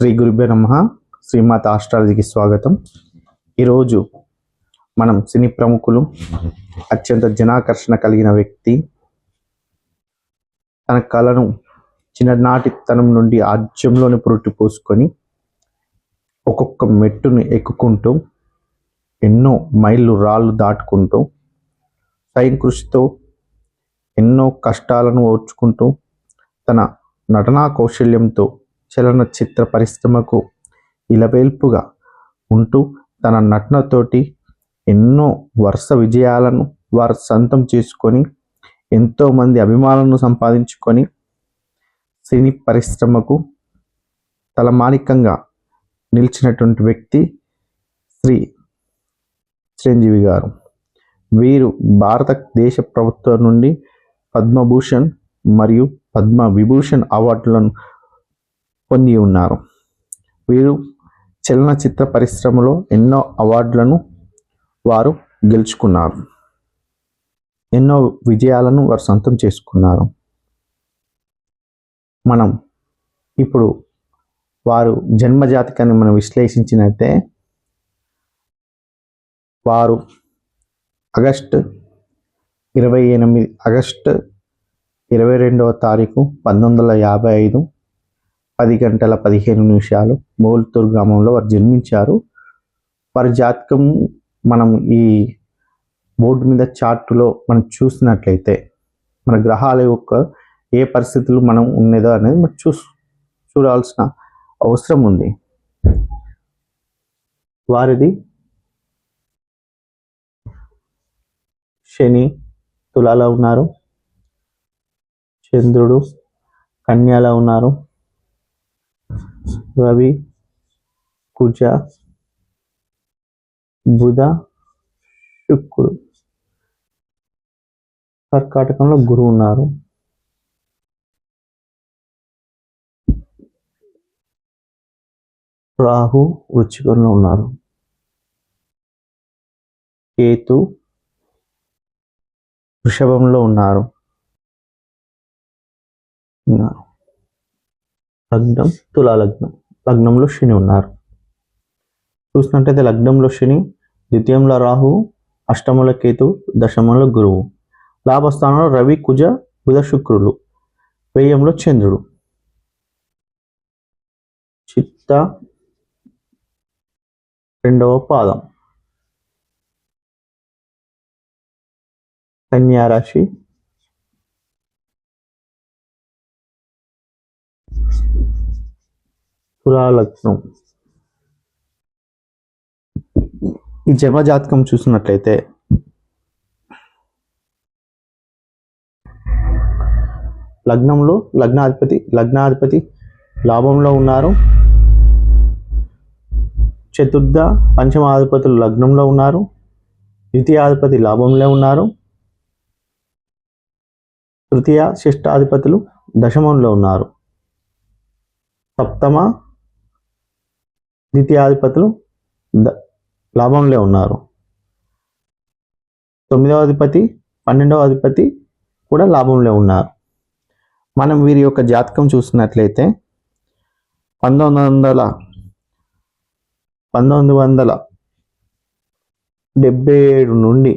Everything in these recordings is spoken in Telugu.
శ్రీ గురుభ్య నమ. శ్రీమాత ఆస్ట్రాలజీకి స్వాగతం. ఈరోజు మనం సినీ ప్రముఖులు అత్యంత జనాకర్షణ కలిగిన వ్యక్తి తన కళను చిన్ననాటితనం నుండి ఆజ్యంలోని పురుటి పోసుకొని ఒక్కొక్క మెట్టును ఎక్కుకుంటూ ఎన్నో మైళ్ళు రాళ్ళు దాటుకుంటూ స్వయం కృషితో ఎన్నో కష్టాలను ఓర్చుకుంటూ తన నటనా కౌశల్యంతో చలనచిత్ర పరిశ్రమకు ఇలవేల్పుగా ఉంటూ తన నటనతోటి ఎన్నో వరుస విజయాలను వారు సొంతం చేసుకొని ఎంతోమంది అభిమానులను సంపాదించుకొని సినీ పరిశ్రమకు తలమానికంగా నిలిచినటువంటి వ్యక్తి శ్రీ చిరంజీవి గారు. వీరు భారతదేశ ప్రభుత్వం నుండి పద్మభూషణ్ మరియు పద్మ విభూషణ్ అవార్డులను పొంది ఉన్నారు. వీరు చలనచిత్ర పరిశ్రమలో ఎన్నో అవార్డులను వారు గెలుచుకున్నారు. ఎన్నో విజయాలను వారు సొంతం చేసుకున్నారు. మనం ఇప్పుడు వారు జన్మజాతకాన్ని మనం విశ్లేషించినట్టే వారు ఆగస్టు ఇరవై ఎనిమిది ఆగస్టు ఇరవై రెండవ తారీఖు పంతొమ్మిది వందల యాభై ఐదు పది గంటల పదిహేను నిమిషాలు మోల్తూర్ గ్రామంలో వారు జన్మించారు. వారి జాతకం మనం ఈ బోర్డు మీద చార్టులో మనం చూసినట్లయితే మన గ్రహాల యొక్క ఏ పరిస్థితులు మనం ఉన్నదో అనేది మనం చూ చూడాల్సిన అవసరం ఉంది. వారిది శని తులాలో ఉన్నారు. చంద్రుడు కన్యాలో ఉన్నారు. రవి కుజ బుధ శుక్రుడు. కర్కాటకంలో గురువు ఉన్నారు. రాహు వృచ్చికంలో ఉన్నారు. కేతు వృషభంలో ఉన్నారు. ఉన్నారు. లగ్నం తులా లగ్నం లగ్నంలో శని ఉన్నారు. చూసినట్టయితే లగ్నంలో శని ద్వితీయంలో రాహు అష్టమంలో కేతు దశమంలో గురువు. లాభస్థానంలో రవి కుజ బుధ శుక్రులు. వ్యయంలో చంద్రుడు. చిత్త రెండవ పాదం. కన్యారాశి తులాలగ్నం ఈ జన్మ జాతకం చూసినట్లయితే లగ్నంలో లగ్నాధిపతి లగ్నాధిపతి లాభంలో ఉన్నారు. చతుర్థ పంచమాధిపతులు లగ్నంలో ఉన్నారు. ద్వితీయాధిపతి లాభంలో ఉన్నారు. తృతీయ శిష్టాధిపతులు దశమంలో ఉన్నారు. సప్తమ ద్వితీయాధిపతులు లాభంలో ఉన్నారు. తొమ్మిదవ అధిపతి పన్నెండవ అధిపతి కూడా లాభంలో ఉన్నారు. మనం వీరి యొక్క జాతకం చూసినట్లయితే పంతొమ్మిది వందల పంతొమ్మిది వందల డెబ్బై ఏడు నుండి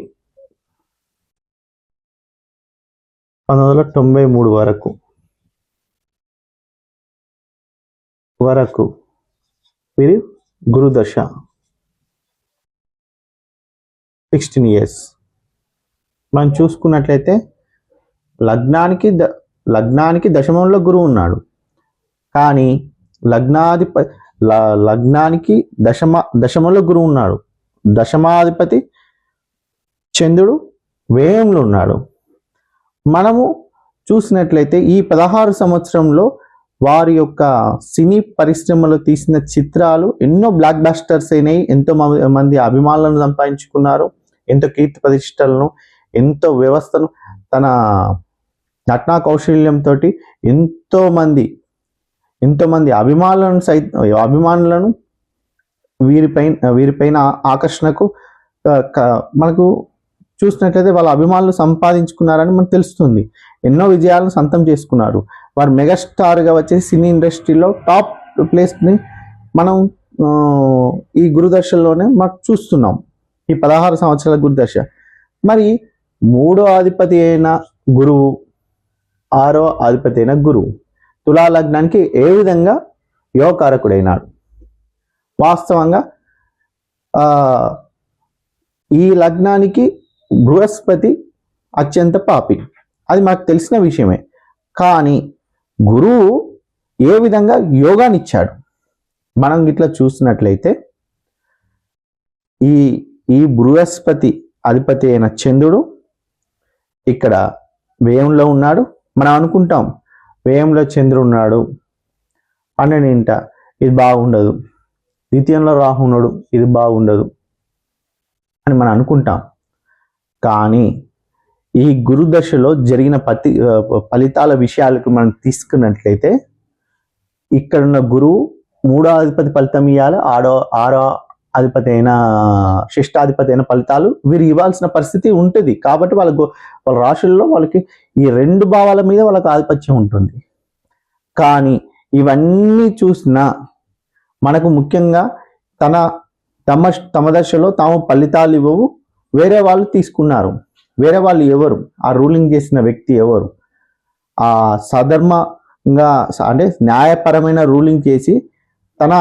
పంతొమ్మిది వందల తొంభై మూడు వరకు వరకు. ఇది గురుదశ. సిక్స్టీన్ ఇయర్స్ మనం చూసుకున్నట్లయితే లగ్నానికి ద లగ్నానికి దశమంలో గురువు ఉన్నాడు. కానీ లగ్నాధిప లగ్నానికి దశమ దశమంలో గురువు ఉన్నాడు. దశమాధిపతి చంద్రుడు వ్యయంలో ఉన్నాడు. మనము చూసినట్లయితే ఈ పదహారు సంవత్సరంలో వారి యొక్క సినీ పరిశ్రమలో తీసిన చిత్రాలు ఎన్నో బ్లాక్ బాస్టర్స్ అయినాయి. ఎంతో మ- మంది అభిమానులను సంపాదించుకున్నారు. ఎంతో కీర్తి ప్రతిష్టలను ఎంతో వ్యవస్థను తన నటనా కౌశల్యంతో ఎంతో మంది ఎంతో మంది అభిమానులను సై అభిమానులను వీరిపైన వీరిపైన ఆకర్షణకు క- మనకు చూసినట్లయితే వాళ్ళ అభిమానులు సంపాదించుకున్నారని మనకు తెలుస్తుంది. ఎన్నో విజయాలను సొంతం చేసుకున్నారు. వారు మెగాస్టార్గా వచ్చేసి సినీ ఇండస్ట్రీలో టాప్ ప్లేస్ని మనం ఈ గురుదశలోనే మాకు చూస్తున్నాం. ఈ పదహారు సంవత్సరాల గురుదర్శ మరి మూడో అధిపతి అయిన గురువు ఆరో అధిపతి అయిన గురువు తులా లగ్నానికి ఏ విధంగా యోగకారకుడైనాడు? వాస్తవంగా ఈ లగ్నానికి బృహస్పతి అత్యంత పాపి. అది మనకు తెలిసిన విషయమే. కానీ గురువు ఏ విధంగా యోగానిచ్చాడు? మనం ఇట్లా చూసినట్లయితే ఈ ఈ బృహస్పతి అధిపతి అయిన చంద్రుడు ఇక్కడ వ్యయంలో ఉన్నాడు. మనం అనుకుంటాం వ్యయంలో చంద్రుడు ఉన్నాడు. పన్నెండింట ఇది బాగుండదు. ద్వితీయంలో రాహు ఉన్నాడు ఇది బాగుండదు అని మనం అనుకుంటాం. కానీ ఈ గురు దశలో జరిగిన పతి ఫలితాల విషయాలకు మనం తీసుకున్నట్లయితే ఇక్కడున్న గురువు మూడో అధిపతి ఫలితం ఇవ్వాలి ఆడో ఆరో అధిపతి అయిన శిష్టాధిపతి అయిన ఫలితాలు వీరు ఇవ్వాల్సిన పరిస్థితి ఉంటుంది. కాబట్టి వాళ్ళకు వాళ్ళ రాశుల్లో వాళ్ళకి ఈ రెండు భావాల మీద వాళ్ళకి ఆధిపత్యం ఉంటుంది. కానీ ఇవన్నీ చూసినా మనకు ముఖ్యంగా తన తమ తమ దశలో తాము ఫలితాలు ఇవ్వవు వేరే వాళ్ళు తీసుకున్నారు. వేరే వాళ్ళు ఎవరు? ఆ రూలింగ్ చేసిన వ్యక్తి ఎవరు? ఆ సధర్మంగా అంటే న్యాయపరమైన రూలింగ్ చేసి తన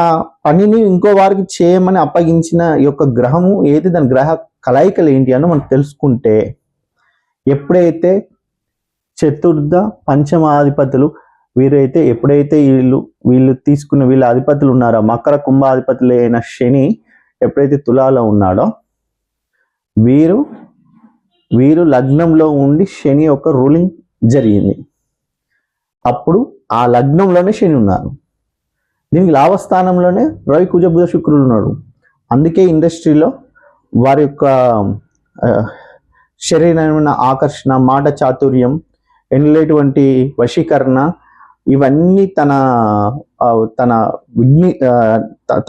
పనిని ఇంకో వారికి చేయమని అప్పగించిన ఈ యొక్క గ్రహము ఏది దాని గ్రహ కలయికలు ఏంటి అని మనం తెలుసుకుంటే ఎప్పుడైతే చతుర్థ పంచమాధిపతులు వీరైతే ఎప్పుడైతే వీళ్ళు వీళ్ళు తీసుకున్న వీళ్ళ అధిపతులు ఉన్నారో మకర కుంభాధిపతులైన శని ఎప్పుడైతే తులాలో ఉన్నాడో వీరు వీరు లగ్నంలో ఉండి శని యొక్క రూలింగ్ జరిగింది. అప్పుడు ఆ లగ్నంలోనే శని ఉన్నారు. దీనికి లాభస్థానంలోనే రవి కుజ బుధ శుక్రులు ఉన్నాడు. అందుకే ఇండస్ట్రీలో వారి యొక్క శరీరమైన ఆకర్షణ మాట చాతుర్యం ఎన్నలేటువంటి వశీకరణ ఇవన్నీ తన తన విఘ్ని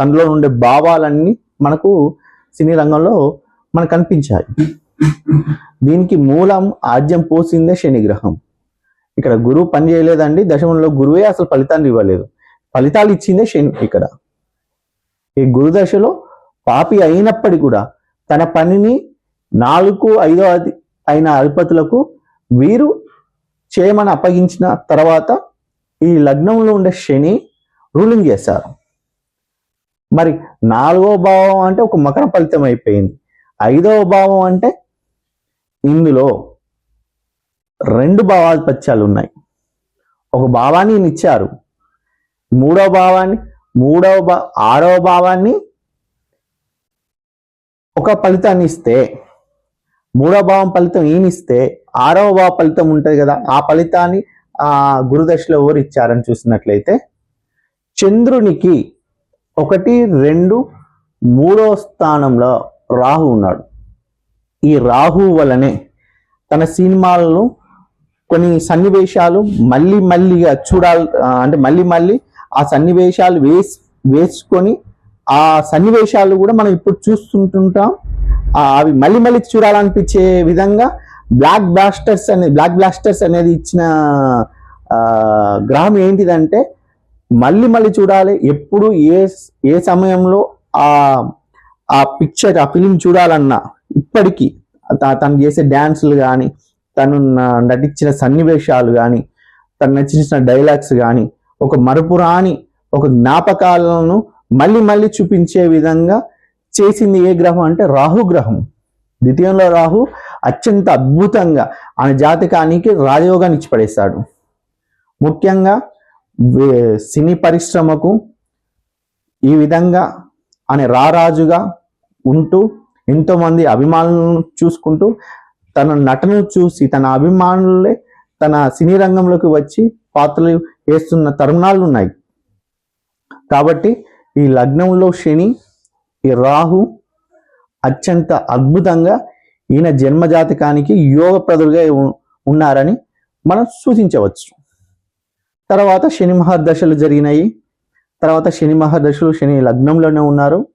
తనలో ఉండే భావాలన్నీ మనకు సినీ రంగంలో మనకు కనిపించాయి. దీనికి మూలం ఆద్యం పోసిందే శని గ్రహం ఇక్కడ గురువు పని చేయలేదండి. దశమంలో గురువే అసలు ఫలితాన్ని ఇవ్వలేదు. ఫలితాలు ఇచ్చిందే శని ఇక్కడ. ఈ గురు దశలో పాపి అయినప్పటికీ కూడా తన పనిని నాలుగు ఐదో అది అయిన అధిపతులకు వీరు చేయమని అప్పగించిన తర్వాత ఈ లగ్నంలో ఉండే శని రూలింగ్ చేశారు. మరి నాలుగో భావం అంటే ఒక మకర ఫలితం అయిపోయింది. ఐదవ భావం అంటే ఇందులో రెండు భావాధిపత్యాలు ఉన్నాయి. ఒక భావాన్ని ఈయన ఇచ్చారు. మూడవ భావాన్ని మూడవ భా ఆరవ భావాన్ని ఒక ఫలితాన్ని ఇస్తే మూడవ భావం ఫలితం ఈయనిస్తే ఆరవ భావ ఫలితం ఉంటుంది కదా ఆ ఫలితాన్ని ఆ గురుదశలో ఎవరు ఇచ్చారని చూసినట్లయితే చంద్రునికి ఒకటి రెండు మూడో స్థానంలో రాహు ఉన్నాడు. ఈ రాహు వలనే తన సినిమాలను కొన్ని సన్నివేశాలు మళ్ళీ మళ్ళీగా చూడాలి అంటే మళ్ళీ మళ్ళీ ఆ సన్నివేశాలు వేసి వేసుకొని ఆ సన్నివేశాలు కూడా మనం ఇప్పుడు చూస్తుంటుంటాం. అవి మళ్ళీ మళ్ళీ చూడాలనిపించే విధంగా బ్లాక్ బ్లాస్టర్స్ అనేది బ్లాక్ బ్లాస్టర్స్ అనేది ఇచ్చిన గ్రహం ఏంటిదంటే మళ్ళీ మళ్ళీ చూడాలి. ఎప్పుడు ఏ ఏ సమయంలో ఆ ఆ పిక్చర్ ఆ ఫిలిం చూడాలన్నా ఇప్పటికీ తను చేసే డ్యాన్సులు కానీ తను నటించిన సన్నివేశాలు కానీ తను నటించిన డైలాగ్స్ కానీ ఒక మరపురాని ఒక జ్ఞాపకాలను మళ్ళీ మళ్ళీ చూపించే విధంగా చేసింది ఏ గ్రహం అంటే రాహు గ్రహం. ద్వితీయంలో రాహు అత్యంత అద్భుతంగా ఆయన జాతకానికి రాజయోగాన్ని ఇచ్చి పడేశాడు. ముఖ్యంగా సినీ పరిశ్రమకు ఈ విధంగా ఆయన రారాజుగా ఉంటూ ఎంతోమంది అభిమానులను చూసుకుంటూ తన నటనను చూసి తన అభిమానులే తన సినీ రంగంలోకి వచ్చి పాత్రలు వేస్తున్న తరుణాలు ఉన్నాయి. కాబట్టి ఈ లగ్నంలో శని ఈ రాహు అత్యంత అద్భుతంగా ఈయన జన్మజాతకానికి యోగప్రదులుగా ఉన్నారని మనం సూచించవచ్చు. తర్వాత శని మహర్దశలు జరిగినాయి. తర్వాత శని మహర్దశలు శని లగ్నంలోనే ఉన్నారు.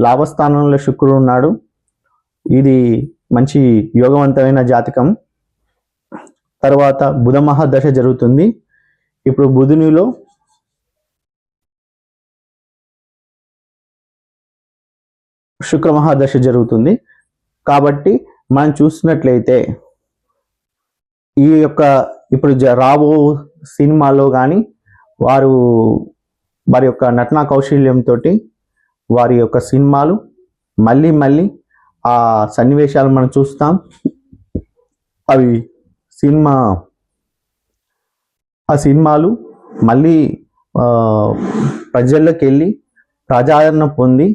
లాభస్థానంలో శుక్రుడు ఉన్నాడు. ఇది మంచి యోగవంతమైన జాతకం. తర్వాత బుధ మహాదశ జరుగుతుంది. ఇప్పుడు బుధునిలో శుక్ర మహాదశ జరుగుతుంది. కాబట్టి మనం చూసినట్లయితే ఈ యొక్క ఇప్పుడు రాబో సినిమాలో కానీ వారు వారి యొక్క నటనా కౌశల్యంతో వారి యొక్క సినిమాలు మళ్ళీ మళ్ళీ ఆ సన్నివేశాలు మనం చూస్తాం. అవి సినిమా ఆ సినిమాలు మళ్ళీ ప్రజల్లోకి వెళ్ళి ప్రజాదరణ పొంది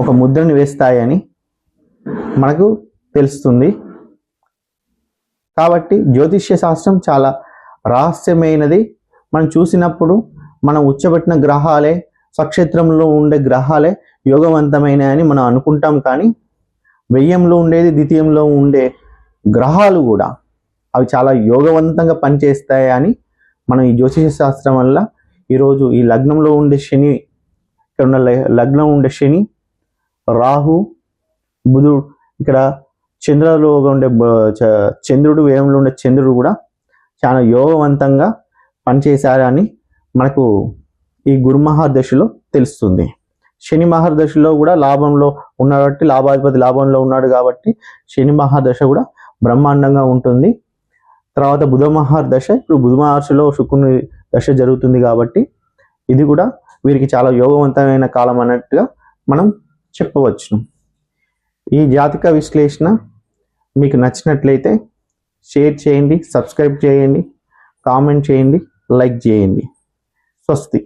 ఒక ముద్రని వేస్తాయని మనకు తెలుస్తుంది. కాబట్టి జ్యోతిష్య శాస్త్రం చాలా రహస్యమైనది. మనం చూసినప్పుడు మనం ఉచ్చబెట్టిన గ్రహాలే స్వక్షేత్రంలో ఉండే గ్రహాలే యోగవంతమైన అని మనం అనుకుంటాం కానీ వ్యయంలో ఉండేది ద్వితీయంలో ఉండే గ్రహాలు కూడా అవి చాలా యోగవంతంగా పనిచేస్తాయి అని మనం ఈ జ్యోతిష శాస్త్రం వల్ల ఈరోజు ఈ లగ్నంలో ఉండే శని ఇక్కడ ఉన్న లగ్నం ఉండే శని రాహు బుధుడు ఇక్కడ చంద్రలో ఉండే చ- చంద్రుడు వ్యయంలో ఉండే చంద్రుడు కూడా చాలా యోగవంతంగా పనిచేశారని మనకు ఈ గురుమహాదశలో తెలుస్తుంది. శని మహాదశలో కూడా లాభంలో ఉన్నాడు కాబట్టి లాభాధిపతి లాభంలో ఉన్నాడు కాబట్టి శని మహాదశ కూడా బ్రహ్మాండంగా ఉంటుంది. తర్వాత బుధ మహాదశ ఇప్పుడు బుధ మహర్షిలో శుక్రుని దశ జరుగుతుంది కాబట్టి ఇది కూడా వీరికి చాలా యోగవంతమైన కాలం అన్నట్టుగా మనం చెప్పవచ్చు. ఈ జాతక విశ్లేషణ మీకు నచ్చినట్లయితే షేర్ చేయండి సబ్స్క్రైబ్ చేయండి కామెంట్ చేయండి లైక్ చేయండి. స్వస్తి.